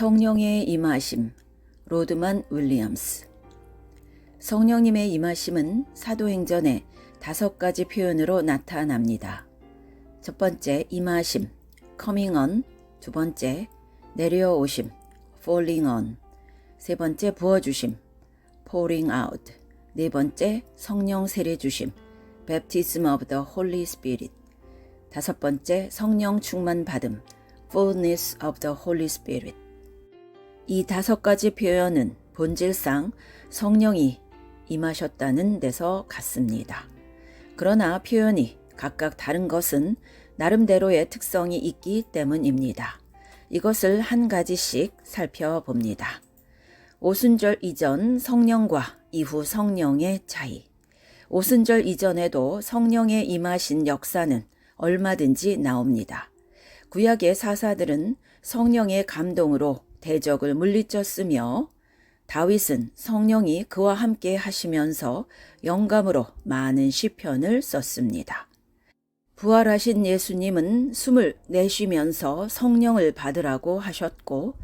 성령의 임하심 로드만 윌리엄스. 성령님의 임하심은 사도행전의 다섯 가지 표현으로 나타납니다. 첫 번째 임하심 coming on. 두 번째 내려오심 falling on. 세 번째 부어주심 pouring out. 네 번째 성령 세례 주심 baptism of the Holy Spirit. 다섯 번째 성령 충만 받음 fullness of the Holy Spirit 이 다섯 가지 표현은 본질상 성령이 임하셨다는 데서 같습니다. 그러나 표현이 각각 다른 것은 나름대로의 특성이 있기 때문입니다. 이것을 한 가지씩 살펴봅니다. 오순절 이전 성령과 이후 성령의 차이. 오순절 이전에도 성령의 임하신 역사는 얼마든지 나옵니다. 구약의 사사들은 성령의 감동으로 대적을 물리쳤으며 다윗은 성령이 그와 함께 하시면서 영감으로 많은 시편을 썼습니다. 부활하신 예수님은 숨을 내쉬면서 성령을 받으라고 하셨고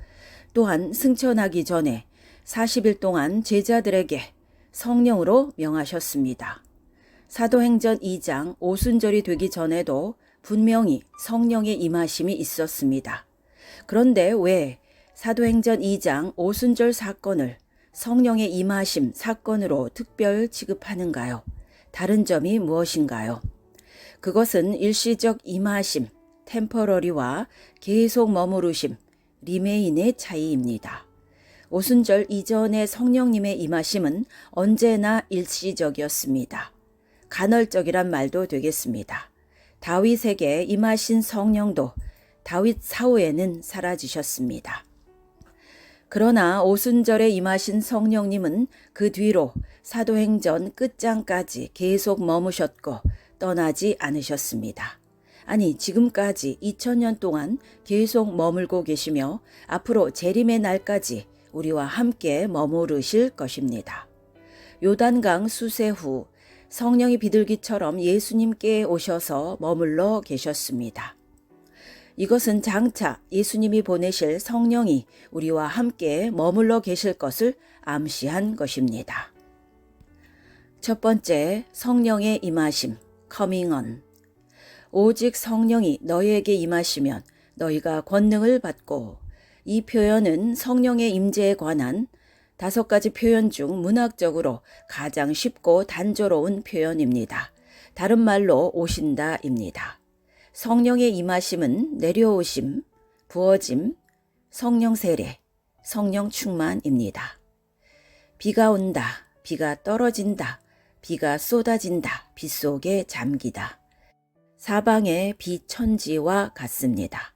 또한 승천하기 전에 40일 동안 제자들에게 성령으로 명하셨습니다. 사도행전 2장 오순절이 되기 전에도 분명히 성령의 임하심이 있었습니다. 그런데 왜 사도행전 2장 오순절 사건을 성령의 임하심 사건으로 특별 취급하는가요? 다른 점이 무엇인가요? 그것은 일시적 임하심, 템퍼러리와 계속 머무르심, 리메인의 차이입니다. 오순절 이전의 성령님의 임하심은 언제나 일시적이었습니다. 간헐적이란 말도 되겠습니다. 다윗에게 임하신 성령도 다윗 사후에는 사라지셨습니다. 그러나 오순절에 임하신 성령님은 그 뒤로 사도행전 끝장까지 계속 머무셨고 떠나지 않으셨습니다. 아니, 지금까지 2000년 동안 계속 머물고 계시며 앞으로 재림의 날까지 우리와 함께 머무르실 것입니다. 요단강 수세 후 성령이 비둘기처럼 예수님께 오셔서 머물러 계셨습니다. 이것은 장차 예수님이 보내실 성령이 우리와 함께 머물러 계실 것을 암시한 것입니다. 첫 번째, 성령의 임하심, coming on. 오직 성령이 너희에게 임하시면 너희가 권능을 받고 이 표현은 성령의 임재에 관한 다섯 가지 표현 중 문학적으로 가장 쉽고 단조로운 표현입니다. 다른 말로 오신다입니다. 성령의 임하심은 내려오심, 부어짐, 성령 세례, 성령 충만입니다. 비가 온다, 비가 떨어진다, 비가 쏟아진다, 비 속에 잠기다. 사방의 비천지와 같습니다.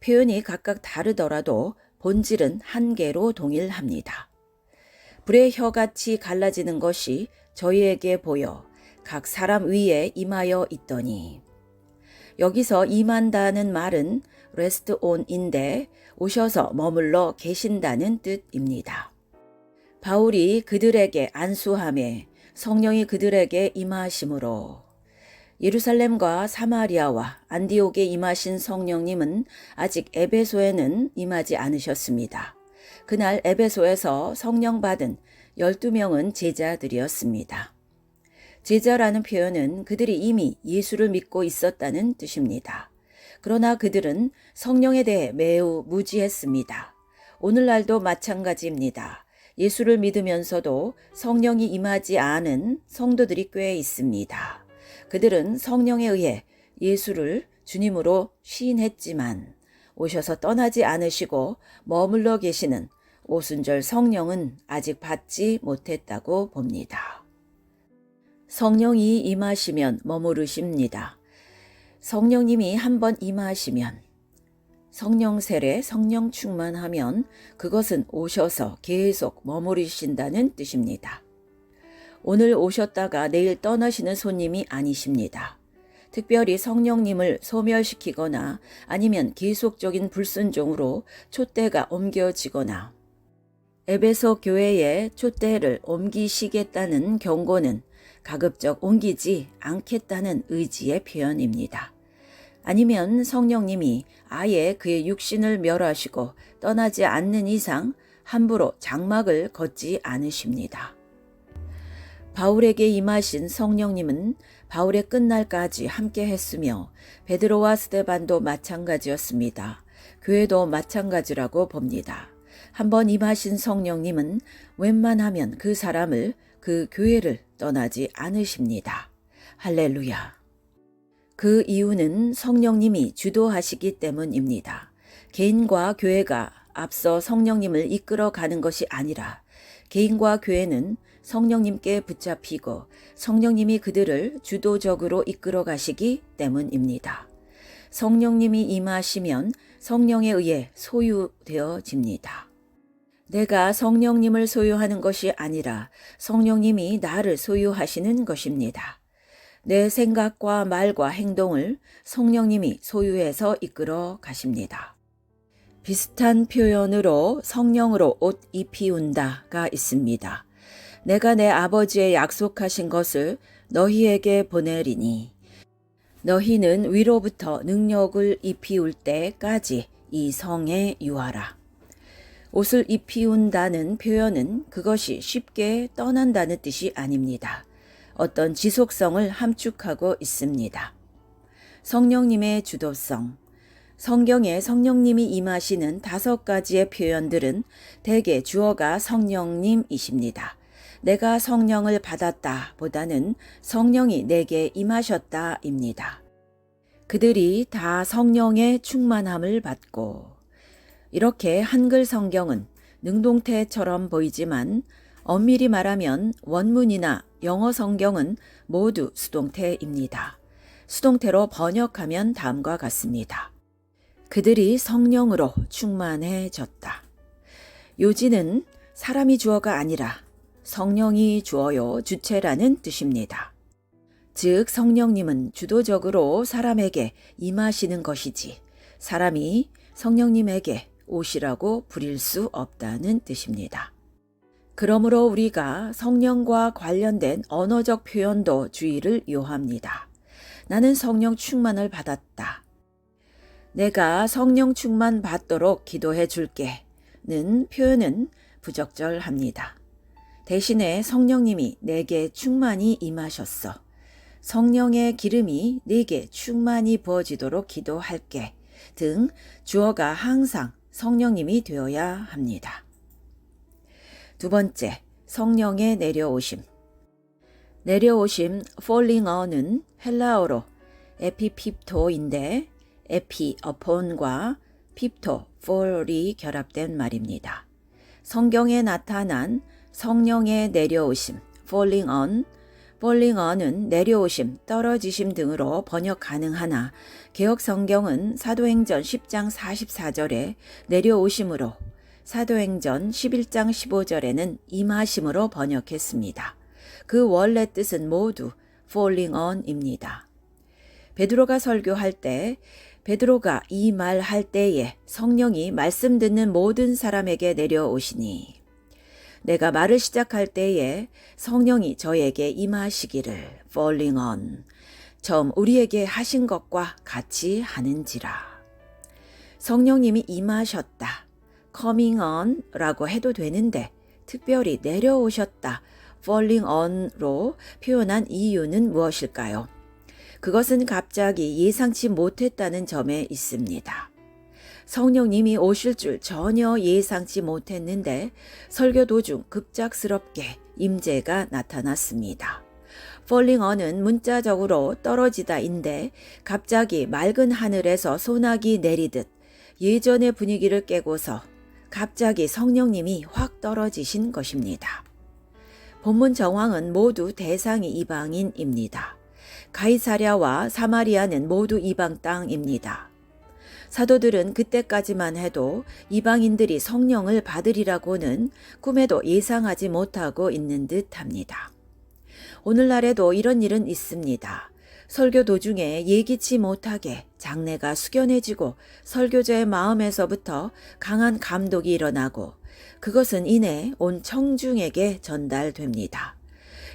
표현이 각각 다르더라도 본질은 한 개로 동일합니다. 불의 혀같이 갈라지는 것이 저희에게 보여 각 사람 위에 임하여 있더니 여기서 임한다는 말은 rest on인데 오셔서 머물러 계신다는 뜻입니다. 바울이 그들에게 안수함에 성령이 그들에게 임하심으로 예루살렘과 사마리아와 안디옥에 임하신 성령님은 아직 에베소에는 임하지 않으셨습니다. 그날 에베소에서 성령 받은 12명은 제자들이었습니다. 제자라는 표현은 그들이 이미 예수를 믿고 있었다는 뜻입니다. 그러나 그들은 성령에 대해 매우 무지했습니다. 오늘날도 마찬가지입니다. 예수를 믿으면서도 성령이 임하지 않은 성도들이 꽤 있습니다. 그들은 성령에 의해 예수를 주님으로 시인했지만 오셔서 떠나지 않으시고 머물러 계시는 오순절 성령은 아직 받지 못했다고 봅니다. 성령이 임하시면 머무르십니다. 성령님이 한번 임하시면 성령 세례, 성령 충만하면 그것은 오셔서 계속 머무르신다는 뜻입니다. 오늘 오셨다가 내일 떠나시는 손님이 아니십니다. 특별히 성령님을 소멸시키거나 아니면 계속적인 불순종으로 촛대가 옮겨지거나 에베소 교회에 촛대를 옮기시겠다는 경고는 가급적 옮기지 않겠다는 의지의 표현입니다. 아니면 성령님이 아예 그의 육신을 멸하시고 떠나지 않는 이상 함부로 장막을 걷지 않으십니다. 바울에게 임하신 성령님은 바울의 끝날까지 함께 했으며 베드로와 스테반도 마찬가지였습니다. 교회도 마찬가지라고 봅니다. 한번 임하신 성령님은 웬만하면 그 사람을 그 교회를 떠나지 않으십니다. 할렐루야. 그 이유는 성령님이 주도하시기 때문입니다. 개인과 교회가 앞서 성령님을 이끌어 가는 것이 아니라 개인과 교회는 성령님께 붙잡히고 성령님이 그들을 주도적으로 이끌어 가시기 때문입니다. 성령님이 임하시면 성령에 의해 소유되어집니다. 내가 성령님을 소유하는 것이 아니라 성령님이 나를 소유하시는 것입니다. 내 생각과 말과 행동을 성령님이 소유해서 이끌어 가십니다. 비슷한 표현으로 성령으로 옷 입히운다가 있습니다. 내가 내 아버지의 약속하신 것을 너희에게 보내리니 너희는 위로부터 능력을 입히울 때까지 이 성에 유하라. 옷을 입히운다는 표현은 그것이 쉽게 떠난다는 뜻이 아닙니다. 어떤 지속성을 함축하고 있습니다. 성령님의 주도성. 성경에 성령님이 임하시는 다섯 가지의 표현들은 대개 주어가 성령님이십니다. 내가 성령을 받았다 보다는 성령이 내게 임하셨다 입니다. 그들이 다 성령의 충만함을 받고 이렇게 한글 성경은 능동태처럼 보이지만 엄밀히 말하면 원문이나 영어 성경은 모두 수동태입니다. 수동태로 번역하면 다음과 같습니다. 그들이 성령으로 충만해졌다. 요지는 사람이 주어가 아니라 성령이 주어요 주체라는 뜻입니다. 즉 성령님은 주도적으로 사람에게 임하시는 것이지 사람이 성령님에게 오시라고 부릴 수 없다는 뜻입니다. 그러므로 우리가 성령과 관련된 언어적 표현도 주의를 요합니다. 나는 성령 충만을 받았다. 내가 성령 충만 받도록 기도해 줄게 는 표현은 부적절합니다. 대신에 성령님이 내게 충만히 임하셨어. 성령의 기름이 내게 충만히 부어지도록 기도할게 등 주어가 항상 성령님이 되어야 합니다. 두 번째, 성령의 내려오심. 내려오심 falling on은 헬라어로 에피핍토인데 에피 어폰과 핍토 fall이 결합된 말입니다. 성경에 나타난 성령의 내려오심, falling on, on은 내려오심, 떨어지심 등으로 번역 가능하나 개혁 성경은 사도행전 10장 44절에 내려오심으로 사도행전 11장 15절에는 임하심으로 번역했습니다. 그 원래 뜻은 모두 falling on입니다. 베드로가 설교할 때 베드로가 이 말 할 때에 성령이 말씀 듣는 모든 사람에게 내려오시니 내가 말을 시작할 때에 성령이 저에게 임하시기를 falling on 처음 우리에게 하신 것과 같이 하는지라. 성령님이 임하셨다. coming on 라고 해도 되는데 특별히 내려오셨다. falling on로 표현한 이유는 무엇일까요? 그것은 갑자기 예상치 못했다는 점에 있습니다. 성령님이 오실 줄 전혀 예상치 못했는데 설교 도중 급작스럽게 임재가 나타났습니다. on은 문자적으로 떨어지다인데 갑자기 맑은 하늘에서 소나기 내리듯 예전의 분위기를 깨고서 갑자기 성령님이 확 떨어지신 것입니다. 본문 정황은 모두 대상이 이방인입니다. 가이사랴와 사마리아는 모두 이방 땅입니다. 사도들은 그때까지만 해도 이방인들이 성령을 받으리라고는 꿈에도 예상하지 못하고 있는 듯 합니다. 오늘날에도 이런 일은 있습니다. 설교 도중에 예기치 못하게 장래가 숙연해지고 설교자의 마음에서부터 강한 감독이 일어나고 그것은 이내 온 청중에게 전달됩니다.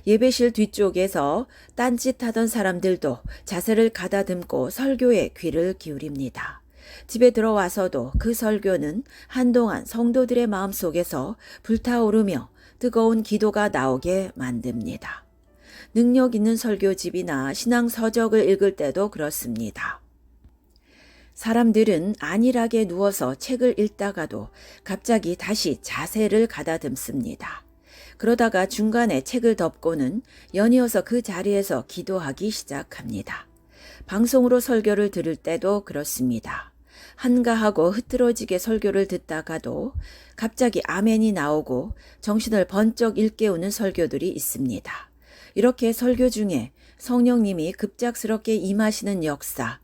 예배실 뒤쪽에서 딴짓하던 사람들도 자세를 가다듬고 설교에 귀를 기울입니다. 집에 들어와서도 그 설교는 한동안 성도들의 마음속에서 불타오르며 뜨거운 기도가 나오게 만듭니다. 능력 있는 설교집이나 신앙 서적을 읽을 때도 그렇습니다. 사람들은 안일하게 누워서 책을 읽다가도 갑자기 다시 자세를 가다듬습니다. 그러다가 중간에 책을 덮고는 연이어서 그 자리에서 기도하기 시작합니다. 방송으로 설교를 들을 때도 그렇습니다. 한가하고 흐트러지게 설교를 듣다가도 갑자기 아멘이 나오고 정신을 번쩍 일깨우는 설교들이 있습니다. 이렇게 설교 중에 성령님이 급작스럽게 임하시는 역사,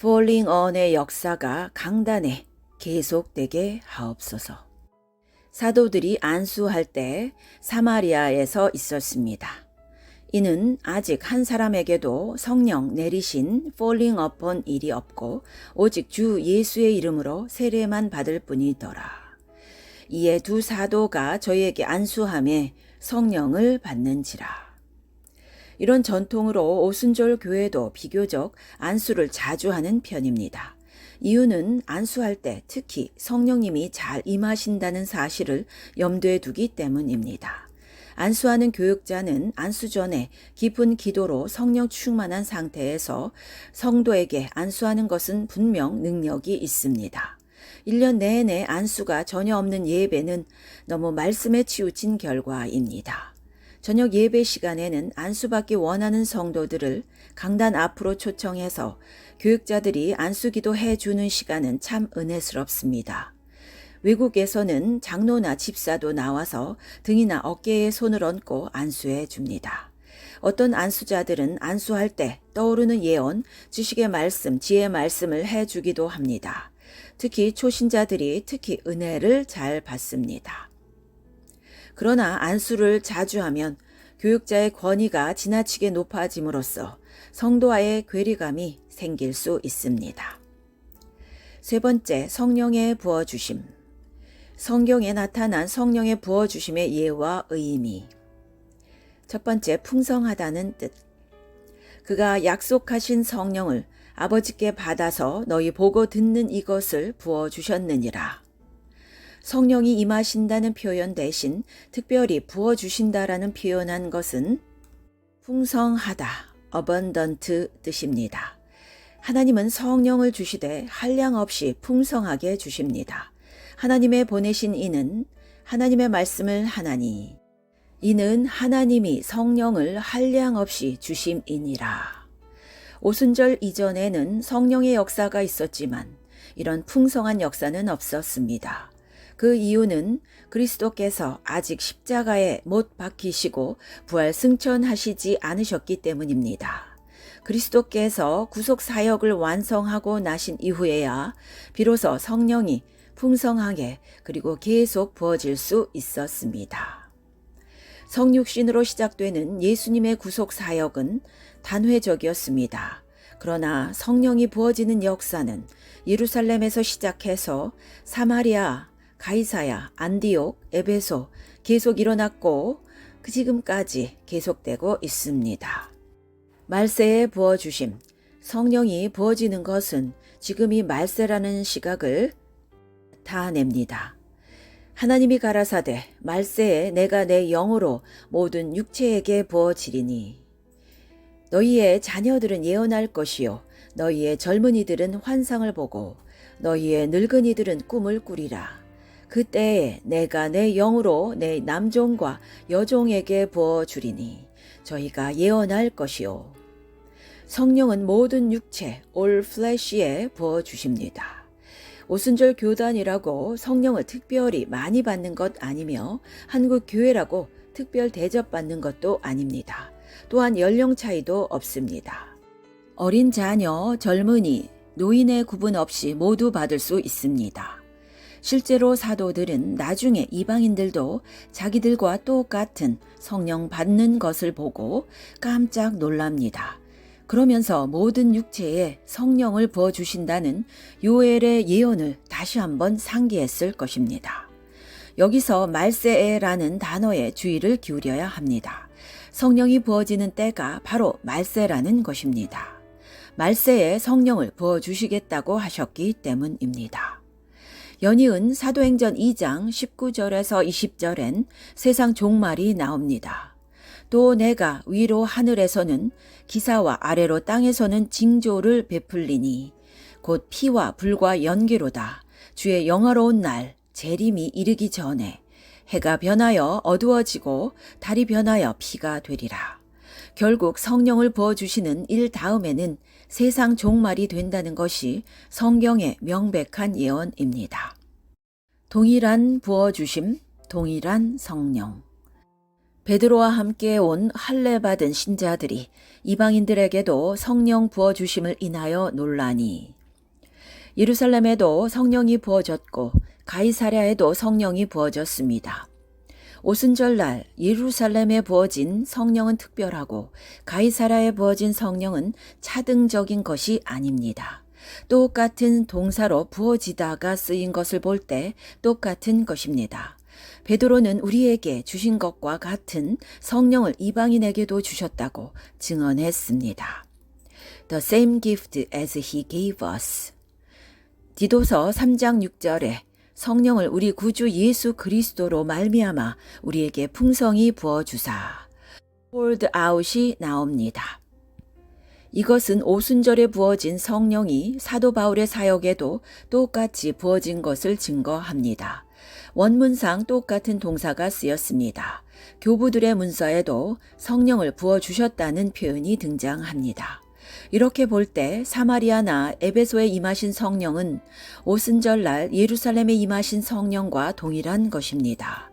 falling on의 역사가 강단에 계속되게 하옵소서. 사도들이 안수할 때 사마리아에서 있었습니다. 이는 아직 한 사람에게도 성령 내리신 falling upon 일이 없고 오직 주 예수의 이름으로 세례만 받을 뿐이더라. 이에 두 사도가 저희에게 안수함에 성령을 받는지라. 이런 전통으로 오순절 교회도 비교적 안수를 자주 하는 편입니다. 이유는 안수할 때 특히 성령님이 잘 임하신다는 사실을 염두에 두기 때문입니다. 안수하는 교육자는 안수 전에 깊은 기도로 성령 충만한 상태에서 성도에게 안수하는 것은 분명 능력이 있습니다. 1년 내내 안수가 전혀 없는 예배는 너무 말씀에 치우친 결과입니다. 저녁 예배 시간에는 안수받기 원하는 성도들을 강단 앞으로 초청해서 교육자들이 안수기도 해주는 시간은 참 은혜스럽습니다. 외국에서는 장로나 집사도 나와서 등이나 어깨에 손을 얹고 안수해 줍니다. 어떤 안수자들은 안수할 때 떠오르는 예언, 지식의 말씀, 지혜의 말씀을 해 주기도 합니다. 특히 초신자들이 특히 은혜를 잘 받습니다. 그러나 안수를 자주 하면 교육자의 권위가 지나치게 높아짐으로써 성도와의 괴리감이 생길 수 있습니다. 세 번째, 성령의 부어주심. 성경에 나타난 성령의 부어주심의 예와 의미. 첫 번째, 풍성하다는 뜻. 그가 약속하신 성령을 아버지께 받아서 너희 보고 듣는 이것을 부어주셨느니라. 성령이 임하신다는 표현 대신 특별히 부어주신다라는 표현한 것은 풍성하다, abundant 뜻입니다. 하나님은 성령을 주시되 한량 없이 풍성하게 주십니다. 하나님의 보내신 이는 하나님의 말씀을 하나니 이는 하나님이 성령을 한량 없이 주심이니라. 오순절 이전에는 성령의 역사가 있었지만 이런 풍성한 역사는 없었습니다. 그 이유는 그리스도께서 아직 십자가에 못 박히시고 부활 승천하시지 않으셨기 때문입니다. 그리스도께서 구속 사역을 완성하고 나신 이후에야 비로소 성령이 풍성하게 그리고 계속 부어질 수 있었습니다. 성육신으로 시작되는 예수님의 구속 사역은 단회적이었습니다. 그러나 성령이 부어지는 역사는 예루살렘에서 시작해서 사마리아, 가이사야, 안디옥, 에베소 계속 일어났고 그 지금까지 계속되고 있습니다. 말세에 부어주심, 성령이 부어지는 것은 지금이 말세라는 시각을 다 냅니다. 하나님이 가라사대 말세에 내가 내 영으로 모든 육체에게 부어지리니 너희의 자녀들은 예언할 것이요 너희의 젊은이들은 환상을 보고 너희의 늙은이들은 꿈을 꾸리라. 그때에 내가 내 영으로 내 남종과 여종에게 부어 주리니 저희가 예언할 것이요. 성령은 모든 육체, 올 플래시에 부어 주십니다. 오순절 교단이라고 성령을 특별히 많이 받는 것 아니며 한국 교회라고 특별 대접받는 것도 아닙니다. 또한 연령 차이도 없습니다. 어린 자녀, 젊은이, 노인의 구분 없이 모두 받을 수 있습니다. 실제로 사도들은 나중에 이방인들도 자기들과 똑같은 성령 받는 것을 보고 깜짝 놀랍니다. 그러면서 모든 육체에 성령을 부어주신다는 요엘의 예언을 다시 한번 상기했을 것입니다. 여기서 말세에라는 단어에 주의를 기울여야 합니다. 성령이 부어지는 때가 바로 말세라는 것입니다. 말세에 성령을 부어주시겠다고 하셨기 때문입니다. 연이은 사도행전 2장 19절에서 20절엔 세상 종말이 나옵니다. 또 내가 위로 하늘에서는 기사와 아래로 땅에서는 징조를 베풀리니 곧 피와 불과 연기로다. 주의 영화로운 날 재림이 이르기 전에 해가 변하여 어두워지고 달이 변하여 피가 되리라. 결국 성령을 부어주시는 일 다음에는 세상 종말이 된다는 것이 성경의 명백한 예언입니다. 동일한 부어주심, 동일한 성령. 베드로와 함께 온 할례 받은 신자들이 이방인들에게도 성령 부어 주심을 인하여 논란이 예루살렘에도 성령이 부어졌고 가이사랴에도 성령이 부어졌습니다. 오순절날 예루살렘에 부어진 성령은 특별하고 가이사라에 부어진 성령은 차등적인 것이 아닙니다. 똑같은 동사로 부어지다가 쓰인 것을 볼 때 똑같은 것입니다. 베드로는 우리에게 주신 것과 같은 성령을 이방인에게도 주셨다고 증언했습니다. The same gift as he gave us. 디도서 3장 6절에 성령을 우리 구주 예수 그리스도로 말미암아 우리에게 풍성히 부어 주사 poured out이 나옵니다. 이것은 오순절에 부어진 성령이 사도 바울의 사역에도 똑같이 부어진 것을 증거합니다. 원문상 똑같은 동사가 쓰였습니다. 교부들의 문서에도 성령을 부어 주셨다는 표현이 등장합니다. 이렇게 볼 때 사마리아나 에베소에 임하신 성령은 오순절날 예루살렘에 임하신 성령과 동일한 것입니다.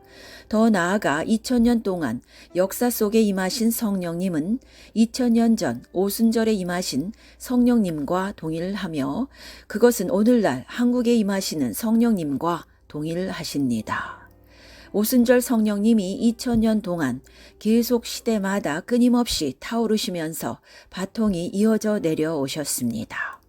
더 나아가 2000년 동안 역사 속에 임하신 성령님은 2000년 전 오순절에 임하신 성령님과 동일하며 그것은 오늘날 한국에 임하시는 성령님과 동일하십니다. 오순절 성령님이 2000년 동안 계속 시대마다 끊임없이 타오르시면서 바통이 이어져 내려오셨습니다.